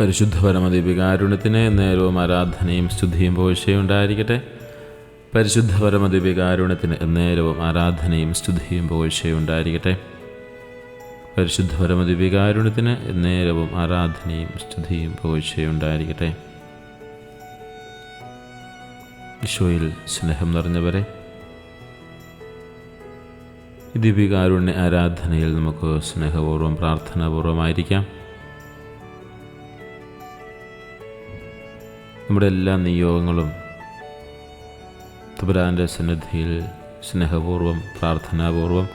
പരിശുദ്ധ പരമദിപികാരുണ്യത്തിന് നേരവും ആരാധനയും സ്തുതിയും പോഴ്ചയും ഉണ്ടായിരിക്കട്ടെ. പരിശുദ്ധ പരമദിപികാരുണ്യത്തിന് നേരവും ആരാധനയും സ്തുതിയും പോഴ്ചയും ഉണ്ടായിരിക്കട്ടെ. പരിശുദ്ധ പരമദിപികാരുണ്യത്തിന് നേരവും ആരാധനയും സ്തുതിയും പോഴ്ചയും ഉണ്ടായിരിക്കട്ടെ. ഈശോയിൽ സ്നേഹം നിറഞ്ഞവരെ ദിപികാരുണ്യ ആരാധനയിൽ നമുക്ക് സ്നേഹപൂർവം പ്രാർത്ഥനാപൂർവമായിരിക്കാം നമ്മുടെ എല്ലാ നിയോഗങ്ങളും തുബരാന്റെ സന്നിധിയിൽ സ്നേഹപൂർവം പ്രാർത്ഥനാപൂർവം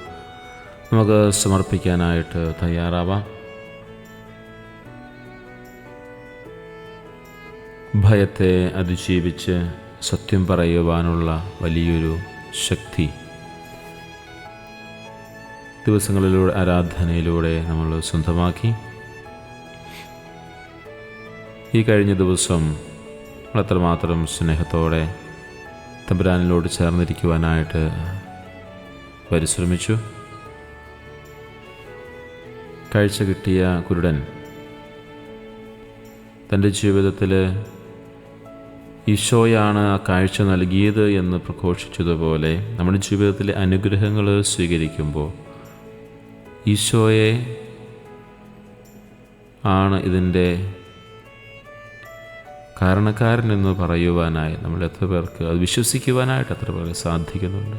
നമുക്ക് സമർപ്പിക്കാനായിട്ട് തയ്യാറാവാം. ഭയത്തെ അതിജീവിച്ച് സത്യം പറയുവാനുള്ള വലിയൊരു ശക്തി ദിവസങ്ങളിലൂടെ ആരാധനയിലൂടെ നമ്മൾ സ്വന്തമാക്കി. ഈ കഴിഞ്ഞ ദിവസം അത്രമാത്രം സ്നേഹത്തോടെ തമ്പുരാനിലോട് ചേർന്നിരിക്കുവാനായിട്ട് പരിശ്രമിച്ചു. കാഴ്ച കിട്ടിയ കുരുടൻ തന്റെ ജീവിതത്തിൽ ഈശോയാണ് ആ കാഴ്ച നൽകിയത് എന്ന് പ്രഘോഷിച്ചതുപോലെ നമ്മുടെ ജീവിതത്തിലെ അനുഗ്രഹങ്ങൾ സ്വീകരിക്കുമ്പോൾ ഈശോയെ ആണ് ഇതിന്റെ കാരണക്കാരൻ എന്ന് പറയുവാനായി നമ്മൾ എത്ര പേർക്ക് അത് വിശ്വസിക്കുവാനായിട്ട് എത്ര പേർക്ക് സാധിക്കുന്നുണ്ട്?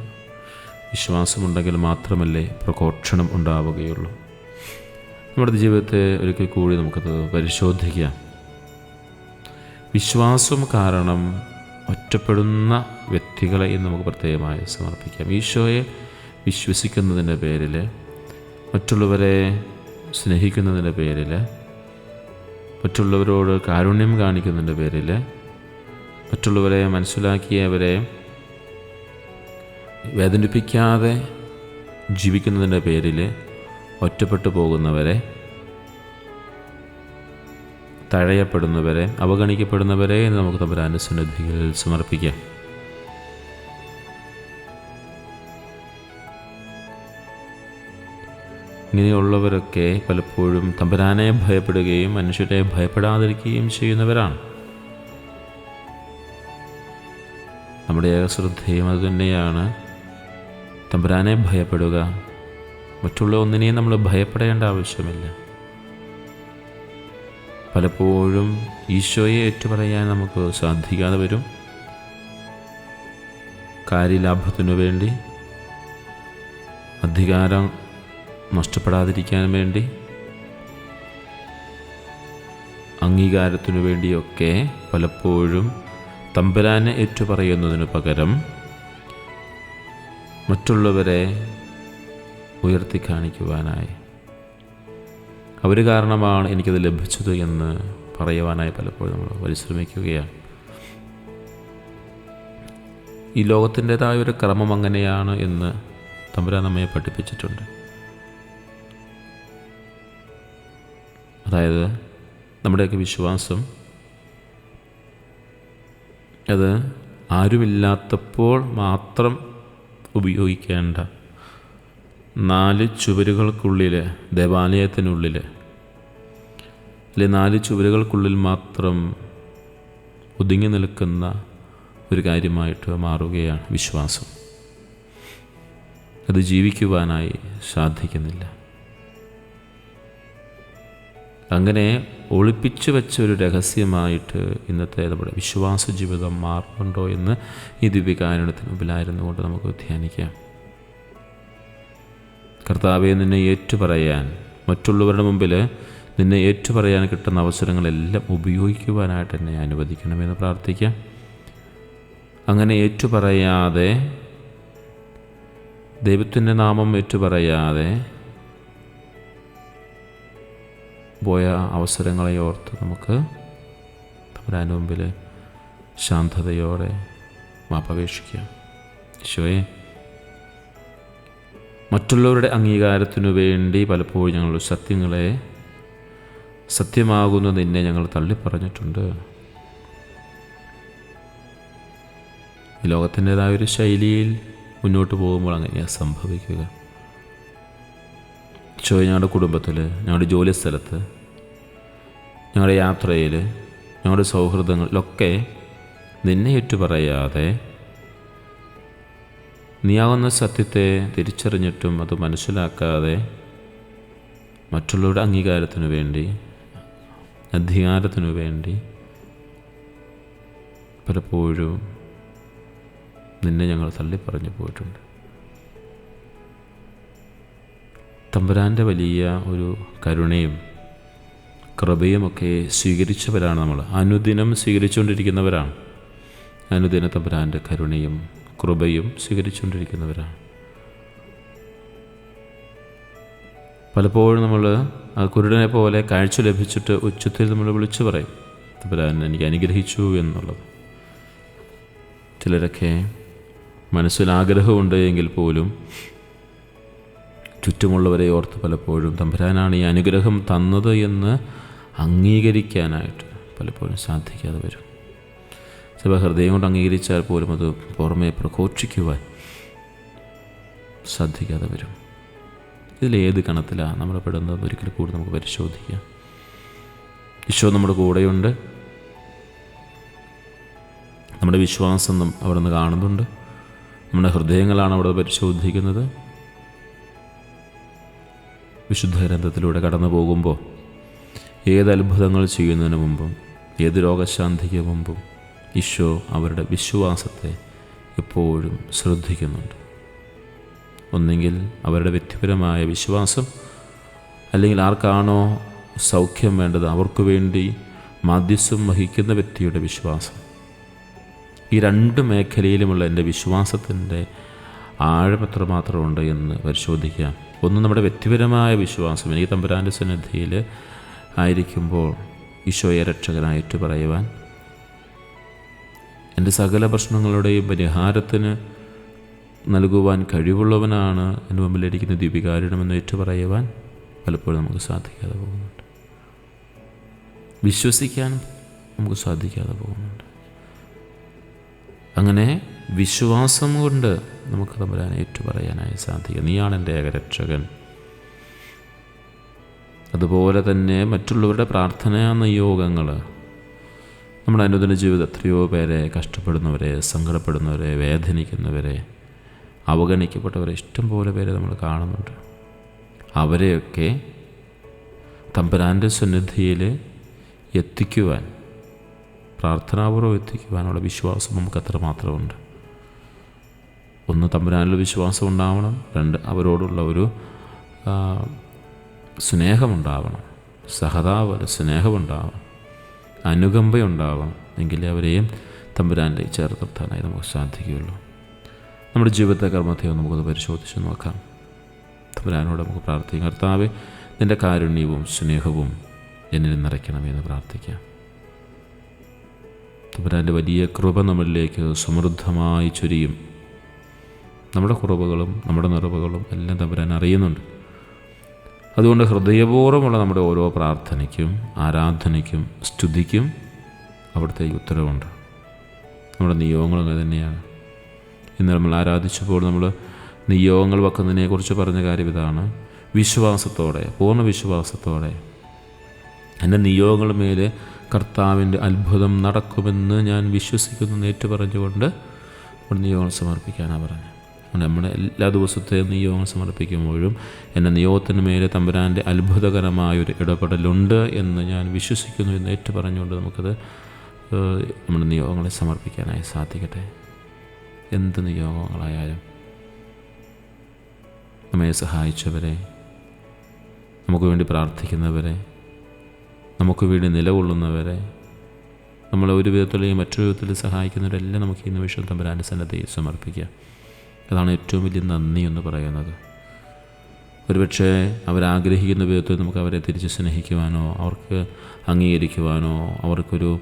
വിശ്വാസമുണ്ടെങ്കിൽ മാത്രമല്ലേ പ്രകോക്ഷണം ഉണ്ടാവുകയുള്ളൂ. നമ്മുടെ ജീവിതത്തെ ഒരിക്കൽ കൂടി നമുക്കത് പരിശോധിക്കാം. വിശ്വാസം കാരണം ഒറ്റപ്പെടുന്ന വ്യക്തികളെ ഇന്ന് നമുക്ക് പ്രത്യേകമായി സമർപ്പിക്കാം. ഈശോയെ വിശ്വസിക്കുന്നതിന്റെ പേരിൽ മറ്റുള്ളവരെ സ്നേഹിക്കുന്നതിന്റെ പേരിൽ മറ്റുള്ളവരോട് കാരുണ്യം കാണിക്കുന്നതിന്റെ പേരിൽ മറ്റുള്ളവരെ മനസ്സിലാക്കിയവരെ വേദനിപ്പിക്കാതെ ജീവിക്കുന്നതിന്റെ പേരിൽ ഒറ്റപ്പെട്ടു പോകുന്നവരെ തഴയപ്പെടുന്നവരെ അവഗണിക്കപ്പെടുന്നവരെ നമുക്ക് തമ്പുരാന്റെ സന്നിധിയിൽ സമർപ്പിക്കാം. ഇങ്ങനെയുള്ളവരൊക്കെ പലപ്പോഴും തമ്പുരാനെ ഭയപ്പെടുകയും മനുഷ്യരെ ഭയപ്പെടാതിരിക്കുകയും ചെയ്യുന്നവരാണ്. നമ്മുടെ ഏകശ്രദ്ധയും അതുതന്നെയാണ് തമ്പുരാനെ ഭയപ്പെടുക. മറ്റുള്ള ഒന്നിനെയും നമ്മൾ ഭയപ്പെടേണ്ട ആവശ്യമില്ല. പലപ്പോഴും ഈശോയെ ഏറ്റുപറയാൻ നമുക്ക് സാധിക്കാതെ വരും. കാര്യലാഭത്തിനു വേണ്ടി അധികാരം നഷ്ടപ്പെടാതിരിക്കാൻ വേണ്ടി അംഗീകാരത്തിനു വേണ്ടിയൊക്കെ പലപ്പോഴും തമ്പുരാനെ ഏറ്റുപറയുന്നതിന് പകരം മറ്റുള്ളവരെ ഉയർത്തി കാണിക്കുവാനായി. അവർ കാരണമാണ് എനിക്കത് ലഭിച്ചത് എന്ന് പറയുവാനായി പലപ്പോഴും നമ്മൾ പരിശ്രമിക്കുകയാണ്. ഈ ലോകത്തിന്റെതായ ഒരു ക്രമം അങ്ങനെയാണ് എന്ന് തമ്പുരാൻ നമ്മെ പഠിപ്പിച്ചിട്ടുണ്ട്. അതായത് നമ്മുടെയൊക്കെ വിശ്വാസം അത് ആരുമില്ലാത്തപ്പോൾ മാത്രം ഉപയോഗിക്കേണ്ട നാല് ചുവരുകൾക്കുള്ളിൽ ദേവാലയത്തിനുള്ളിൽ അല്ലെ നാല് ചുവരുകൾക്കുള്ളിൽ മാത്രം ഒതുങ്ങി നിൽക്കുന്ന ഒരു കാര്യമായിട്ട് മാറുകയാണ് വിശ്വാസം. അത് ജീവിക്കുവാനായി സാധിക്കുന്നില്ല. അങ്ങനെ ഒളിപ്പിച്ചു വെച്ച ഒരു രഹസ്യമായിട്ട് ഇന്നത്തെ നമ്മുടെ വിശ്വാസ ജീവിതം മാറുന്നുണ്ടോ എന്ന് ഈ ദിവ്യകാരണത്തിന് മുമ്പിലായിരുന്നു കൊണ്ട് നമുക്ക് ധ്യാനിക്കാം. കർത്താവെ നിന്നെ ഏറ്റുപറയാൻ മറ്റുള്ളവരുടെ മുമ്പിൽ നിന്നെ ഏറ്റുപറയാൻ കിട്ടുന്ന അവസരങ്ങളെല്ലാം ഉപയോഗിക്കുവാനായിട്ട് എന്നെ അനുവദിക്കണമെന്ന് പ്രാർത്ഥിക്കാം. അങ്ങനെ ഏറ്റുപറയാതെ ദൈവത്തിന്റെ നാമം ഏറ്റുപറയാതെ പോയ അവസരങ്ങളെ ഓർത്ത് നമുക്ക് തമ്പുരാന്റെ മുമ്പിൽ ശാന്തതയോടെ മാപ്പപേക്ഷിക്കാം. ഈശോയെ മറ്റുള്ളവരുടെ അംഗീകാരത്തിനു വേണ്ടി പലപ്പോഴും ഞങ്ങൾ സത്യങ്ങളെ സത്യമാകുന്ന നിന്നെ ഞങ്ങൾ തള്ളിപ്പറഞ്ഞിട്ടുണ്ട്. ലോകത്തിന്റെതായ ഒരു ശൈലിയിൽ മുന്നോട്ട് പോകുമ്പോൾ അങ്ങനെയാണ് സംഭവിക്കുക. ഈശോയെ ഞങ്ങളുടെ കുടുംബത്തിൽ ഞങ്ങളുടെ ജോലി സ്ഥലത്ത് ഞങ്ങളുടെ യാത്രയിൽ ഞങ്ങളുടെ സൗഹൃദങ്ങളിലൊക്കെ നിന്നെ ഏറ്റു പറയാതെ നീയാവുന്ന സത്യത്തെ തിരിച്ചറിഞ്ഞിട്ടും അത് മനസ്സിലാക്കാതെ മറ്റുള്ളവരുടെ അംഗീകാരത്തിനു വേണ്ടി അധികാരത്തിനു വേണ്ടി പലപ്പോഴും നിന്നെ ഞങ്ങൾ തള്ളിപ്പറഞ്ഞു പോയിട്ടുണ്ട്. തമ്പുരാന്റെ വലിയ ഒരു കരുണയും കൃപയുമൊക്കെ സ്വീകരിച്ചവരാണ് നമ്മൾ. അനുദിനം സ്വീകരിച്ചുകൊണ്ടിരിക്കുന്നവരാണ്. അനുദിന തമ്പുരാന്റെ കരുണയും കൃപയും സ്വീകരിച്ചുകൊണ്ടിരിക്കുന്നവരാണ്. പലപ്പോഴും നമ്മൾ കുരുടനെ പോലെ കാഴ്ച ലഭിച്ചിട്ട് ഉച്ചത്തിൽ നമ്മൾ വിളിച്ചു പറയും തമ്പുരാൻ എനിക്ക് അനുഗ്രഹിച്ചു എന്നുള്ളത്. ചിലരൊക്കെ മനസ്സിൽ ആഗ്രഹമുണ്ട് എങ്കിൽ പോലും ചുറ്റുമുള്ളവരെ ഓർത്ത് പലപ്പോഴും തമ്പുരാനാണ് ഈ അനുഗ്രഹം തന്നത് എന്ന് അംഗീകരിക്കാനായിട്ട് പലപ്പോഴും സാധിക്കാതെ വരും. ചില ഹൃദയം കൊണ്ട് അംഗീകരിച്ചാൽ പോലും അത് പുറമേ പ്രഘോഷിക്കുവാൻ സാധിക്കാതെ വരും. ഇതിലേത് കണത്തിലാണ് നമ്മൾ പെടുന്നത്? ഒരിക്കൽ കൂടി നമുക്ക് പരിശോധിക്കാം. ഈശോ നമ്മുടെ കൂടെയുണ്ട്. നമ്മുടെ വിശ്വാസം അവിടെ നിന്ന് കാണുന്നുണ്ട്. നമ്മുടെ ഹൃദയങ്ങളാണ് അവിടെ പരിശോധിക്കുന്നത്. വിശുദ്ധ ഗ്രന്ഥത്തിലൂടെ കടന്നു പോകുമ്പോൾ ഏത് അത്ഭുതങ്ങൾ ചെയ്യുന്നതിന് മുമ്പും ഏത് രോഗശാന്തിക്ക് മുമ്പും ഈശോ അവരുടെ വിശ്വാസത്തെ എപ്പോഴും ശ്രദ്ധിക്കുന്നുണ്ട്. ഒന്നെങ്കിൽ അവരുടെ വ്യക്തിപരമായ വിശ്വാസം അല്ലെങ്കിൽ ആർക്കാണോ സൗഖ്യം വേണ്ടത് അവർക്ക് വേണ്ടി മാധ്യസ്ഥം വഹിക്കുന്ന വ്യക്തിയുടെ വിശ്വാസം. ഈ രണ്ട് മേഖലയിലുമുള്ള എന്റെ വിശ്വാസത്തിന്റെ ആഴം എത്രമാത്രമുണ്ട് എന്ന് പരിശോധിക്കാം. ഒന്ന് നമ്മുടെ വ്യക്തിപരമായ വിശ്വാസം എനിക്ക് തമ്പുരാന്റെ സന്നിധിയിൽ ആയിരിക്കുമ്പോൾ ഈശോയെ രക്ഷകനായിട്ട് പറയുവാൻ എന്റെ സകല പ്രശ്നങ്ങളുടെയും പരിഹാരത്തിന് നൽകുവാൻ കഴിവുള്ളവനാണ് എന്റെ മുമ്പിലിരിക്കുന്ന ദീപികാരുണമെന്ന് ഏറ്റു പറയുവാൻ പലപ്പോഴും നമുക്ക് സാധിക്കാതെ പോകുന്നുണ്ട്. വിശ്വസിക്കാൻ നമുക്ക് സാധിക്കാതെ പോകുന്നുണ്ട്. അങ്ങനെ വിശ്വാസം കൊണ്ട് നമുക്ക് തമ്പുരാൻ ഏറ്റുപറയാനായി സാധിക്കും. നീയാണ് എന്റെ ഏകരക്ഷകൻ. അതുപോലെ തന്നെ മറ്റുള്ളവരുടെ പ്രാർത്ഥനാ നിയോഗങ്ങൾ നമ്മുടെ അനുദിന ജീവിതം എത്രയോ പേരെ കഷ്ടപ്പെടുന്നവരെ സങ്കടപ്പെടുന്നവരെ വേദനിക്കുന്നവരെ അവഗണിക്കപ്പെട്ടവരെ ഇഷ്ടം പോലെ പേരെ നമ്മൾ കാണുന്നുണ്ട്. അവരെയൊക്കെ തമ്പുരാന്റെ സന്നിധിയിൽ എത്തിക്കുവാൻ പ്രാർത്ഥനാപൂർവം എത്തിക്കുവാനുള്ള വിശ്വാസം നമുക്ക് അത്രമാത്രമുണ്ട്. ഒന്ന് തമ്പുരാനിൽ വിശ്വാസം ഉണ്ടാവണം രണ്ട് അവരോടുള്ള ഒരു സ്നേഹമുണ്ടാവണം സഹതാപ സ്നേഹമുണ്ടാവണം അനുകമ്പയുണ്ടാവണം എങ്കിലേ അവരെയും തമ്പുരാനിലേക്ക് ചേർത്ത് നമുക്ക് സാധിക്കുകയുള്ളൂ. നമ്മുടെ ജീവിതത്തെ കർമ്മത്തെ നമുക്കൊന്ന് പരിശോധിച്ച് നോക്കാം. തമ്പുരാനോട് നമുക്ക് പ്രാർത്ഥിക്കാം. കർത്താവ് നിന്റെ കാരുണ്യവും സ്നേഹവും എന്നിൽ നിറയ്ക്കണമെന്ന് പ്രാർത്ഥിക്കാം. തമ്പുരാന്റെ വലിയ കൃപ നമ്മളിലേക്ക് സമൃദ്ധമായി ചൊരിയും. നമ്മുടെ കുറവുകളും നമ്മുടെ നിറവുകളും എല്ലാം തമ്പുരാൻ അറിയുന്നുണ്ട്. അതുകൊണ്ട് ഹൃദയപൂർവമുള്ള നമ്മുടെ ഓരോ പ്രാർത്ഥനയ്ക്കും ആരാധനയ്ക്കും സ്തുതിക്കും അവിടുത്തെ ഉത്തരവുണ്ട്. നമ്മുടെ നിയോഗങ്ങളും അങ്ങനെ തന്നെയാണ്. ഇന്ന് നമ്മൾ ആരാധിച്ചപ്പോൾ നമ്മൾ നിയോഗങ്ങൾ വെക്കുന്നതിനെക്കുറിച്ച് പറഞ്ഞ കാര്യം ഇതാണ്. വിശ്വാസത്തോടെ പൂർണ വിശ്വാസത്തോടെ എന്റെ നിയോഗങ്ങൾ മേലെ കർത്താവിന്റെ അത്ഭുതം നടക്കുമെന്ന് ഞാൻ വിശ്വസിക്കുന്നു നേറ്റു പറഞ്ഞുകൊണ്ട് നിയോഗങ്ങൾ സമർപ്പിക്കാനാണ് പറഞ്ഞത്. നമ്മുടെ എല്ലാ ദിവസത്തെയും നിയോഗം സമർപ്പിക്കുമ്പോഴും എന്റെ നിയോഗത്തിന് മേലെ തമ്പുരാന്റെ അത്ഭുതകരമായൊരു ഇടപെടലുണ്ട് എന്ന് ഞാൻ വിശ്വസിക്കുന്നു എന്ന് ഏറ്റു പറഞ്ഞുകൊണ്ട് നമുക്കത് നമ്മുടെ നിയോഗങ്ങളെ സമർപ്പിക്കാനായി സാധിക്കട്ടെ. എന്ത് നിയോഗങ്ങളായാലും നമ്മെ സഹായിച്ചവരെ നമുക്ക് വേണ്ടി പ്രാർത്ഥിക്കുന്നവരെ നമുക്ക് വേണ്ടി നിലകൊള്ളുന്നവരെ നമ്മളെ ഒരു വിധത്തിലെയും മറ്റൊരു വിധത്തിൽ സഹായിക്കുന്നവരെല്ലാം നമുക്ക് ഈ നിമിഷം തമ്പുരാന്റെ സന്നദ്ധയിൽ അതാണ് ഏറ്റവും വലിയ നന്ദി എന്ന് പറയുന്നത്. ഒരുപക്ഷെ അവരാഗ്രഹിക്കുന്ന വിധത്തിൽ നമുക്ക് അവരെ തിരിച്ച് സ്നേഹിക്കുവാനോ അവർക്ക് അംഗീകരിക്കുവാനോ അവർക്കൊരു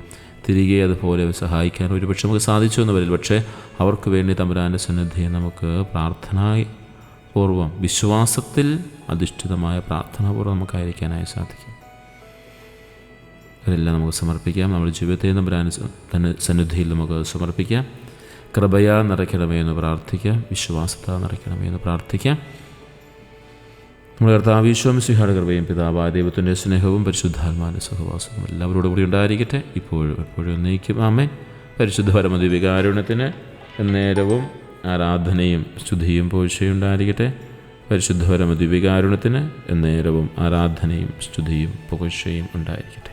തിരികെ അതുപോലെ സഹായിക്കാനോ ഒരുപക്ഷെ നമുക്ക് സാധിച്ചു എന്ന് വരില്ല. പക്ഷേ അവർക്ക് വേണ്ടി തമ്പുരാന്റെ സന്നിധിയെ നമുക്ക് പ്രാർത്ഥനാപൂർവം വിശ്വാസത്തിൽ അധിഷ്ഠിതമായ പ്രാർത്ഥനാപൂർവം നമുക്കായിരിക്കാനായി സാധിക്കും. അതെല്ലാം നമുക്ക് സമർപ്പിക്കാം. നമ്മുടെ ജീവിതത്തെ തമ്പുരാൻ തന്നെ സന്നിധിയിൽ നമുക്ക് സമർപ്പിക്കാം. കൃപയാ നിറയ്ക്കണമേ എന്ന് പ്രാർത്ഥിക്കാം വിശ്വാസത നിറയ്ക്കണമേ എന്ന് പ്രാർത്ഥിക്കാം നമ്മുടെ കർത്താവീശ്വമിസിഹാട് കൃപയും പിതാവായ ദൈവത്തിന്റെ സ്നേഹവും പരിശുദ്ധാത്മാന സഹവാസവും എല്ലാവരോടും കൂടി ഉണ്ടായിരിക്കട്ടെ. ഇപ്പോഴും എപ്പോഴും എന്നേക്കും. ആമേ പരിശുദ്ധ പരമതി വികാരുണത്തിന് നേരവും ആരാധനയും ശുദ്ധിയും പോഴ്ചയും ഉണ്ടായിരിക്കട്ടെ. പരിശുദ്ധ പരമദിവികാരുണ്യത്തിന് എന്നേരവും ആരാധനയും ശുദ്ധിയും പുകഴ്ചയും ഉണ്ടായിരിക്കട്ടെ.